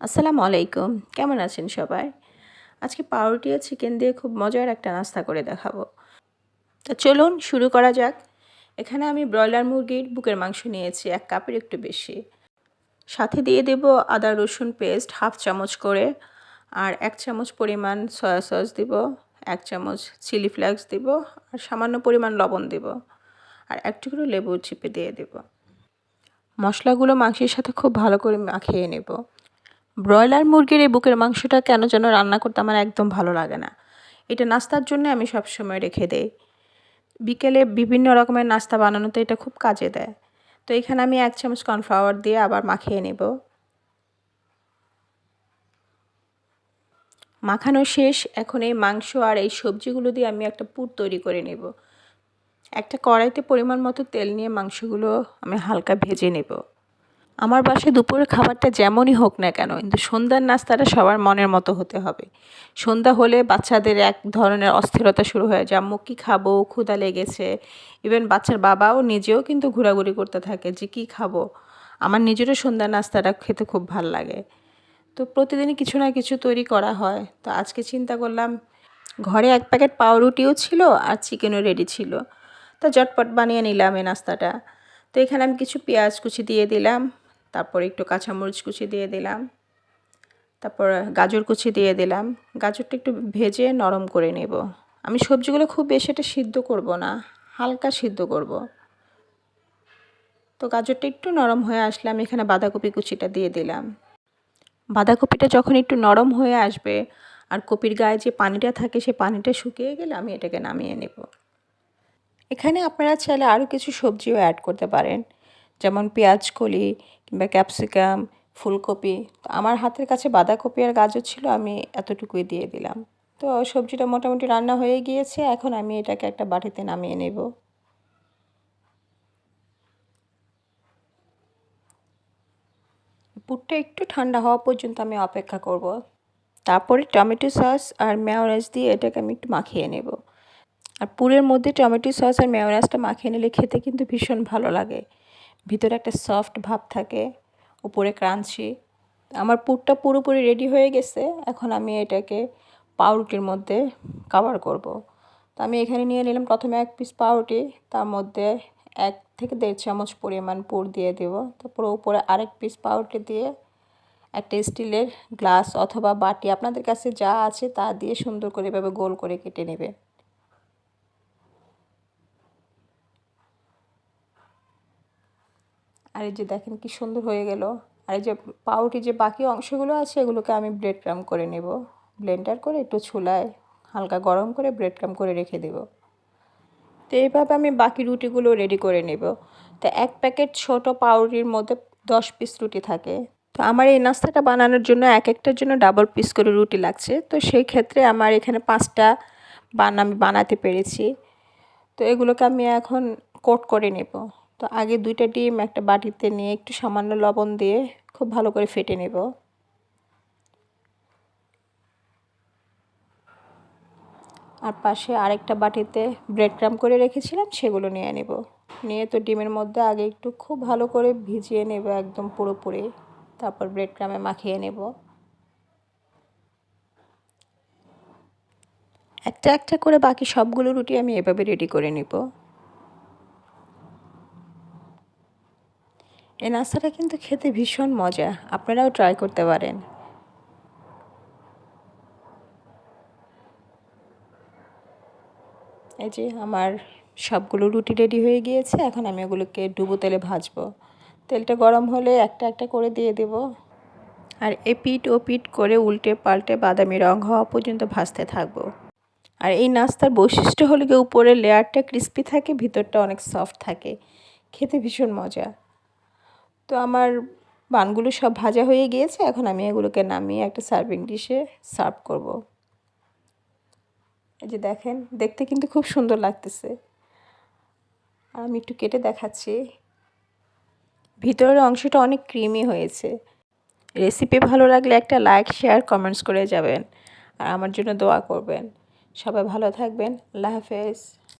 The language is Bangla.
আসসালামু আলাইকুম। কেমন আছেন সবাই? আজকে পাউরুটি আর চিকেন দিয়ে খুব মজার একটা নাস্তা করে দেখাবো। তো চলুন শুরু করা যাক। এখানে আমি ব্রয়লার মুরগির বুকের মাংস নিয়েছি, এক কাপের একটু বেশি। সাথে দিয়ে দেব আদা, রসুন পেস্ট হাফ চামচ করে আর এক চামচ পরিমাণ সয়া সস দিব, এক চামচ চিলি ফ্লেক্স দিব আর সামান্য পরিমাণ লবণ দিব আর একটু করে লেবু চিপে দিয়ে দেব। মশলাগুলো মাংসের সাথে খুব ভালো করে মাখিয়ে নেব। ব্রয়লার মুরগির এই বুকের মাংসটা কেন যেন রান্না করতে আমার একদম ভালো লাগে না। এটা নাস্তার জন্য আমি সবসময় রেখে দেই। বিকেলে বিভিন্ন রকমের নাস্তা বানানোতে এটা খুব কাজে দেয়। তো এখানে আমি এক চামচ কর্নফ্লাওয়ার দিয়ে আবার মাখিয়ে নেব। মাখানো শেষ, এখন এই মাংস আর এই সবজিগুলো দিয়ে আমি একটা পুর তৈরি করে নেব। একটা কড়াইতে পরিমাণ মতো তেল নিয়ে মাংসগুলো আমি হালকা ভেজে নেব। আমার বাসায় দুপুরের খাবারটা যেমনই হোক না কেন, কিন্তু সন্ধ্যার নাস্তাটা সবার মনের মতো হতে হবে। সন্ধ্যা হলে বাচ্চাদের এক ধরনের অস্থিরতা শুরু হয়ে যায়। আম্মু কী খাব? ক্ষুদা লেগেছে। ইভেন বাচ্চার বাবাও নিজেও কিন্তু ঘোরাঘুরি করতে থাকে যে কী খাব? আমার নিজেরও সন্ধ্যার নাস্তাটা খেতে খুব ভালো লাগে। তো প্রতিদিনই কিছু না কিছু তৈরি করা হয়। তো আজকে চিন্তা করলাম, ঘরে এক প্যাকেট পাউরুটিও ছিল আর চিকেনও রেডি ছিল। তো জটপট বানিয়ে নিলাম এই নাস্তাটা। তো এখানে আমি কিছু পেঁয়াজ কুচি দিয়ে দিলাম। তারপর একটু কাঁচামরিচ কুচি দিয়ে দিলাম। তারপর গাজর কুচি দিয়ে দিলাম। গাজরটা একটু ভেজে নরম করে নেব। আমি সবজিগুলো খুব বেশি এটা সিদ্ধ করব না, হালকা সিদ্ধ করব। তো গাজরটা একটু নরম হয়ে আসলে আমি এখানে বাঁধাকপি কুচিটা দিয়ে দিলাম। বাঁধাকপিটা যখন একটু নরম হয়ে আসবে আর কপির গায়ে যে পানিটা থাকে সে পানিটা শুকিয়ে গেলে আমি এটাকে নামিয়ে নেব। এখানে আপনারা চাইলে আরও কিছু সবজিও অ্যাড করতে পারেন। যেমন পেঁয়াজ কলি কিংবা ক্যাপসিকাম, ফুলকপি, তো আমার হাতের কাছে বাঁধাকপি আর গাজর ছিল, আমি এতটুকুই দিয়ে দিলাম। তো সবজিটা মোটামুটি রান্না হয়ে গিয়েছে, এখন আমি এটাকে একটা বাটিতে নামিয়ে নেব। পুরটা একটু ঠান্ডা হওয়া পর্যন্ত আমি অপেক্ষা করব। তারপরে টমেটো সস আর মেয়নেজ দিয়ে এটাকে আমি একটু মাখিয়ে নেব। আর পুরের মধ্যে টমেটো সস আর মেয়নেজটা মাখিয়ে নিলে খেতে কিন্তু ভীষণ ভালো লাগে। ভিতরে একটা সফট ভাব থাকে, উপরে ক্রাঞ্চি। আমার পুরটা পুরোপুরি রেডি হয়ে গেছে, এখন আমি এটাকে পাউরুটির মধ্যে কাভার করব। তো আমি এখানে নিয়ে নিলাম প্রথমে এক পিস পাউরুটি, তার মধ্যে এক থেকে দেড় চামচ পরিমাণ পুর দিয়ে দেব। তারপর উপরে আরেক পিস পাউরুটি দিয়ে একটা স্টিলের গ্লাস অথবা বাটি আপনাদের কাছে যা আছে তা দিয়ে সুন্দর করে এভাবে গোল করে কেটে নেবে। আর এই যে দেখেন কি সুন্দর হয়ে গেল। আর এই যে পাউটি যে বাকি অংশগুলো আছে, এগুলোকে আমি ব্রেড ক্রাম করে নেব। ব্লেন্ডার করে একটু ছুলায় হালকা গরম করে ব্রেড ক্রাম করে রেখে দেব। তো এইভাবে আমি বাকি রুটিগুলো রেডি করে নেব। তো এক প্যাকেট ছোট পাউরুটির মধ্যে দশ পিস রুটি থাকে। তো আমার এই নাস্তাটা বানানোর জন্য এক একটার জন্য ডাবল পিস করে রুটি লাগছে। তো সেই ক্ষেত্রে আমার এখানে পাঁচটা বান আমি বানাতে পেরেছি। তো এগুলোকে আমি এখন কোট করে নেব। তো আগে দুইটা ডিম একটা বাটিতে নিয়ে একটু সামান্য লবণ দিয়ে খুব ভালো করে ফেটে নেব। আর পাশে আরেকটা বাটিতে ব্রেড ক্রাম করে রেখেছিলাম, সেগুলো নিয়ে নেব। নিয়ে তো ডিমের মধ্যে আগে একটু খুব ভালো করে ভিজিয়ে নেব একদম পুরোপুরি, তারপর ব্রেড ক্রামে মাখিয়ে নেব। একটা একটা করে বাকি সবগুলো রুটি আমি এভাবে রেডি করে নেব। এই নাস্তাটা কিন্তু খেতে ভীষণ মজা। আপনারাও ট্রাই করতে পারেন। এই যে আমার সবগুলো রুটি রেডি হয়ে গিয়েছে, এখন আমি ওগুলোকে ডুবো তেলে ভাজবো। তেলটা গরম হলে একটা একটা করে দিয়ে দেব। আর এ এপিট ও পিট করে উল্টে পাল্টে বাদামি রং হওয়া পর্যন্ত ভাজতে থাকব। আর এই নাস্তার বৈশিষ্ট্য হলো গিয়ে উপরের লেয়ারটা ক্রিস্পি থাকে, ভিতরটা অনেক সফট থাকে। খেতে ভীষণ মজা। তো আমার বানগুলো সব ভাজা হয়ে গিয়েছে, এখন আমি এগুলোকে নামিয়ে একটা সার্ভিং ডিশে সার্ভ করব। এই যে দেখেন, দেখতে কিন্তু খুব সুন্দর লাগতেছে। আর আমি একটু কেটে দেখাচ্ছি। ভিতরের অংশটা অনেক ক্রিমি হয়েছে। রেসিপি ভালো লাগলে একটা লাইক, শেয়ার, কমেন্টস করে যাবেন। আর আমার জন্য দোয়া করবেন। সবাই ভালো থাকবেন। আল্লাহ হাফেজ।